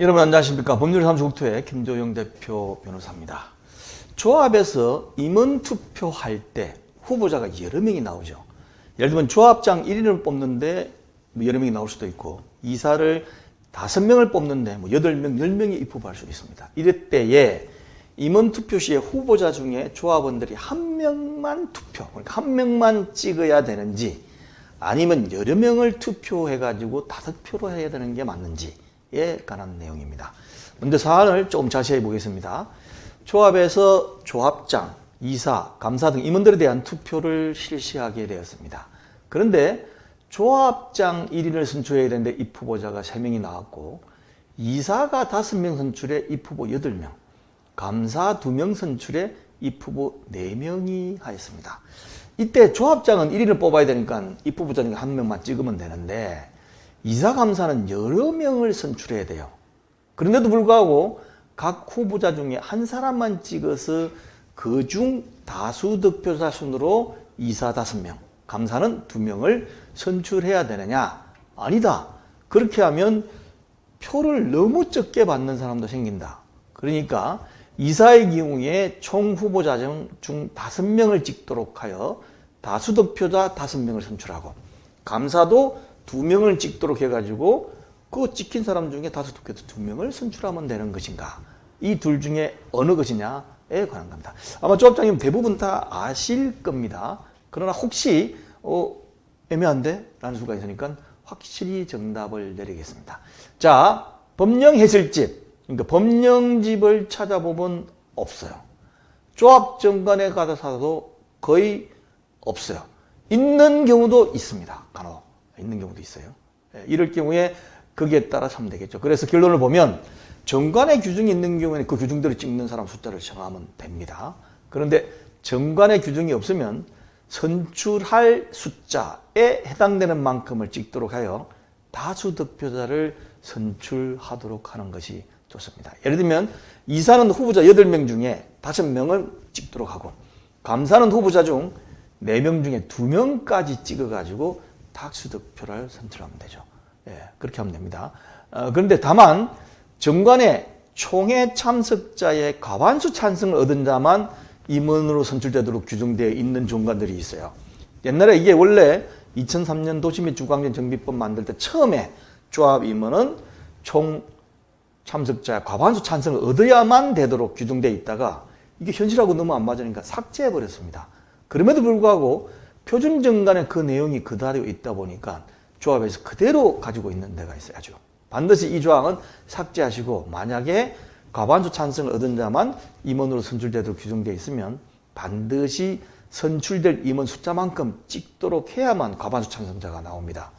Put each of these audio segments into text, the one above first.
여러분 안녕하십니까 법률 사무소국토의 김조영 대표 변호사입니다. 조합에서 임원 투표할 때 후보자가 여러 명이 나오죠. 예를 들면 조합장 1인을 뽑는데 뭐 여러 명이 나올 수도 있고 이사를 다섯 명을 뽑는데 뭐 여덟 명, 열 명이 입후보할 수 있습니다. 이럴 때에 임원 투표 시에 후보자 중에 조합원들이 한 명만 투표, 그러니까 한 명만 찍어야 되는지 아니면 여러 명을 투표해가지고 다섯 표로 해야 되는 게 맞는지 에 관한 내용입니다. 먼저 사안을 조금 자세히 보겠습니다. 조합에서 조합장, 이사, 감사 등 임원들에 대한 투표를 실시하게 되었습니다. 그런데 조합장 1인을 선출해야 되는데 입 후보자가 3명이 나왔고 이사가 5명 선출에 입 후보 8명, 감사 2명 선출에 입 후보 4명이 하였습니다. 이때 조합장은 1인을 뽑아야 되니까 입 후보자 중에 한 명만 찍으면 되는데 이사 감사는 여러 명을 선출해야 돼요. 그런데도 불구하고 각 후보자 중에 한 사람만 찍어서 그 중 다수 득표자 순으로 이사 다섯 명, 감사는 두 명을 선출해야 되느냐? 아니다. 그렇게 하면 표를 너무 적게 받는 사람도 생긴다. 그러니까 이사의 경우에 총 후보자 중 다섯 명을 찍도록 하여 다수 득표자 다섯 명을 선출하고 감사도 두 명을 찍도록 해가지고 그 찍힌 사람 중에 다섯 득표자 두 명을 선출하면 되는 것인가? 이 둘 중에 어느 것이냐에 관한 겁니다. 아마 조합장님 대부분 다 아실 겁니다. 그러나 혹시 어, 애매한데? 라는 수가 있으니까 확실히 정답을 내리겠습니다. 자, 법령 해설집. 그러니까 법령집을 찾아보면 없어요. 조합 정관에 가서도 거의 없어요. 있는 경우도 있습니다. 간혹. 있는 경우도 있어요. 예, 이럴 경우에 거기에 따라 하면 되겠죠. 그래서 결론을 보면 정관의 규정이 있는 경우에는 그 규정대로 찍는 사람 숫자를 정하면 됩니다. 그런데 정관의 규정이 없으면 선출할 숫자에 해당되는 만큼을 찍도록 하여 다수 득표자를 선출하도록 하는 것이 좋습니다. 예를 들면 이사는 후보자 8명 중에 5명을 찍도록 하고 감사는 후보자 중 4명 중에 2명까지 찍어가지고 다수 득표를 선출하면 되죠. 예, 그렇게 하면 됩니다. 어, 그런데 다만 정관의 총회 참석자의 과반수 찬성을 얻은 자만 임원으로 선출되도록 규정되어 있는 정관들이 있어요. 옛날에 이게 원래 2003년 도시 및 주광전 정비법 만들 때 처음에 조합 임원은 총 참석자의 과반수 찬성을 얻어야만 되도록 규정되어 있다가 이게 현실하고 너무 안 맞으니까 삭제해 버렸습니다. 그럼에도 불구하고 표준 정관에 그 내용이 그대로 있다 보니까 조합에서 그대로 가지고 있는 데가 있어야죠. 반드시 이 조항은 삭제하시고 만약에 과반수 찬성을 얻은 자만 임원으로 선출되도록 규정되어 있으면 반드시 선출될 임원 숫자만큼 찍도록 해야만 과반수 찬성자가 나옵니다.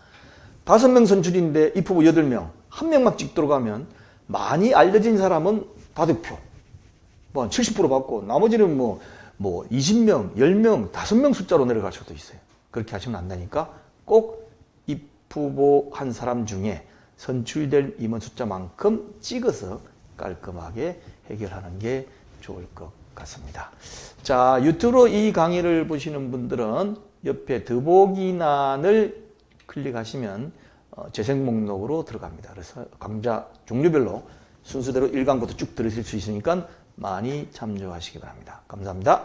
다섯 명 선출인데 입후보 여덟 명, 한 명만 찍도록 하면 많이 알려진 사람은 다섯 표, 뭐 70% 받고 나머지는 뭐, 뭐 20명, 10명, 5명 숫자로 내려갈 수도 있어요. 그렇게 하시면 안 되니까 꼭 입후보 한 사람 중에 선출될 임원 숫자만큼 찍어서 깔끔하게 해결하는 게 좋을 것 같습니다. 자, 유튜브로 이 강의를 보시는 분들은 옆에 더보기란을 클릭하시면 어, 재생 목록으로 들어갑니다. 그래서 강좌 종류별로 순서대로 1강부터 쭉 들으실 수 있으니까 많이 참조하시기 바랍니다. 감사합니다.